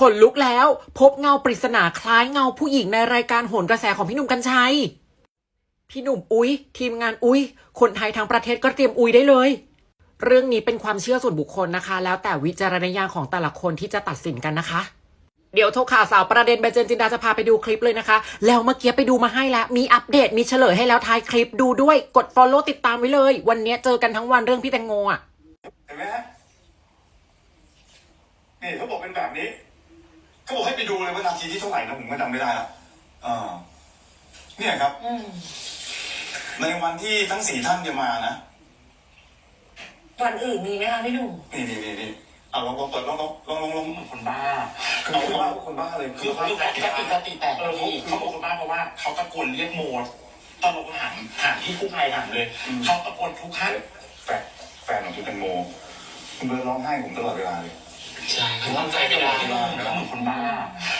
ขนลุกแล้ว พบเงาปริศนาคล้ายเงาผู้หญิงในรายการโหนกระแสของพี่หนุ่มกัญชัย พี่หนุ่มอุ้ย ทีมงานอุ้ย คนไทยทั้งประเทศก็เตรียมอุ้ยได้เลย เรื่องนี้เป็นความเชื่อส่วนบุคคลนะคะ แล้วแต่วิจารณญาณของแต่ละคนที่จะตัดสินกันนะคะ เดี๋ยวโทรข่าวสาวประเด็นใบเจนจินดาจะพาไปดูคลิปเลยนะคะ แล้วเมื่อกี้ไปดูมาให้แล้ว มีอัปเดตมีเฉลยให้แล้วท้ายคลิปดูด้วยกด follow ติดตามไว้เลย วันนี้เจอกันทั้งวันเรื่องพี่แตงโมอะเห็นไหมฮะนี่เขาบอกเป็นแบบนี้ เขาบอกให้ไปดูเลยว่านาทีที่เท่าไหร่นะผมก็จำไม่ได้ละอ่าเนี่ยครับในวันที่ทั้งสี่ท่านจะมานะวันอื่นมีไหมคะพี่หนุ่มนี่นี่นี่นี่เอาลองลองเปิดลองลองลองลองลองคนบ้าคือคิดว่าคนบ้าเลยคือเขาสติสติแตกเออเขาเขาบอกคนบ้าเพราะว่าเขาตะโกนเรียกโมตอนเราถามถามที่กู้ภัยถามเลยเขาตะโกนทุกครั้งแฟนแฟนของคุณแตงโมคุณเบิร์ดร้องไห้ผมตลอดเวลาเลย ใช่เขาตั้งใจไปเลยเขาเหมือนคนบ้า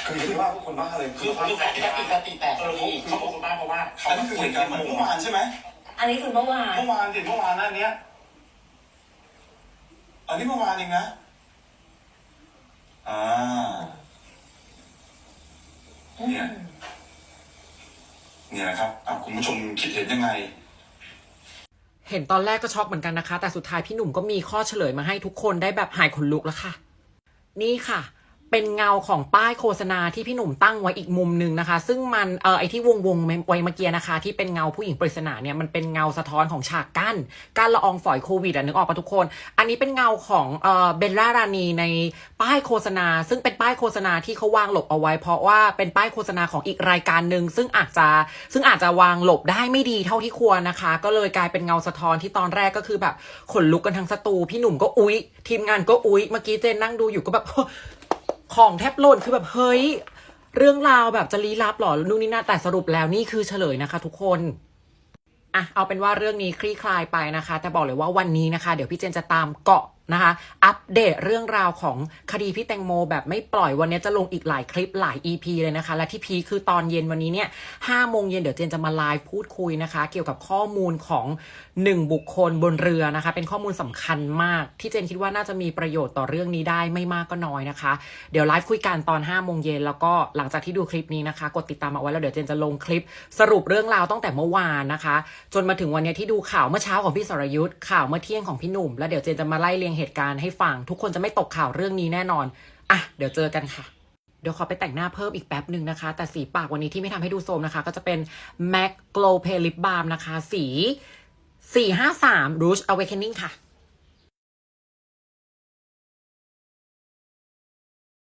คือคิดว่าคนบ้าเลยคือเขาสติสติแตกเออเขาเขาบอกคนบ้าเพราะว่าเขาอันนี้ตะคือโกเหนตุเรีการยณ์กเหมือนโมเมื่อวานใช่ไหมอันนี้คือเมื่อวานเมื่อวานสิเมื่อวานหนั่นเนี้ยอันนี้เมื่อวานเองนะอ่าเนี่ยเนี่ยนะครับอะคุณผู้ชมคิดเห็นยังไงเห็นตอนแรกก็ช็อกเหมือนกันนะคะ แต่สุดท้ายพี่หนุ่มก็มีข้อเฉลยมาให้ทุกคนได้แบบหายขนลุกแล้วค่ะ นี่ค่ะ เป็นเงาของป้ายโฆษณาที่พี่หนุ่มตั้งไว้อีกมุมหนึ่งนะคะ ซึ่งมันเออไอที่วงวงๆไว้เมื่อกี้นะคะ ที่เป็นเงาผู้หญิงปริศนาเนี่ยมันเป็นเงาสะท้อนของฉากกั้นกั้นละอองฝอยโควิดอะนึกออกปะทุกคน อันนี้เป็นเงาของเออเบลล่ารานีในป้ายโฆษณา ซึ่งเป็นป้ายโฆษณาที่เขาวางหลบเอาไว้ เพราะว่าเป็นป้ายโฆษณาของอีกรายการหนึ่งซึ่งอาจจะซึ่งอาจจะวางหลบได้ไม่ดีเท่าที่ควรนะคะ ก็เลยกลายเป็นเงาสะท้อนที่ตอนแรกก็คือแบบขนลุกกันทั้งสตูพี่หนุ่มก็อุ๊ยทีมงานก็อุ๊ยเมื่อกี้เจนนั่งดูอยู่ก็แบบ ของแทบหล่นคือแบบเฮ้ย เรื่องราวแบบจะลี้ลับหรอนู่นนี่นั่นแต่สรุปแล้วนี่คือเฉลยนะคะ ทุกคนอะเอาเป็นว่าเรื่องนี้คลี่คลายไปนะคะ แต่บอกเลยว่าวันนี้นะคะ เดี๋ยวพี่เจนจะตามเกาะ นะคะ อัปเดตเรื่องราวของคดีพี่แตงโม แบบไม่ปล่อยวันนี้จะลงอีกหลายคลิปหลาย EP เลยนะคะ และที่พีคือตอนเย็นวันนี้เนี่ยห้าโมงเย็นเดี๋ยวเจนจะมาไลฟ์พูดคุยนะคะ เกี่ยวกับข้อมูลของหนึ่งบุคคลบนเรือนะคะ เป็นข้อมูลสำคัญมาก ที่เจนคิดว่าน่าจะมีประโยชน์ต่อเรื่องนี้ได้ไม่มากก็น้อยนะคะ เดี๋ยวไลฟ์คุยกันตอน5้าโมงเย็นแล้วก็หลังจากที่ดูคลิปนี้นะคะ กดติดตามเอาไว้แล้วเดี๋ยวเจนจะลงคลิป สรุปเรื่องราวตั้งแต่เมื่อวานนะคะ จนมาถึงวันนี้ที่ดูข่าวเมื่อเช้าของพี่สรยุทธ์ข่าวเมื่อเที่ยงของพี่หนุ่มแล้วเดี๋ยวเจนจะมาไล่เรียงเหตุการณ์ให้ฟัง ทุกคนจะไม่ตกข่าวเรื่องนี้แน่นอน อะ เดี๋ยวเจอกันค่ะ เดี๋ยวขอไปแต่งหน้าเพิ่มอีกแป๊บหนึ่งนะคะ แต่สีปากวันนี้ที่ไม่ทำให้ดูโทรมนะคะ ก็จะเป็น MAC Glow Pale Lip Balm นะคะ สี 453 Rouge Awakening ค่ะ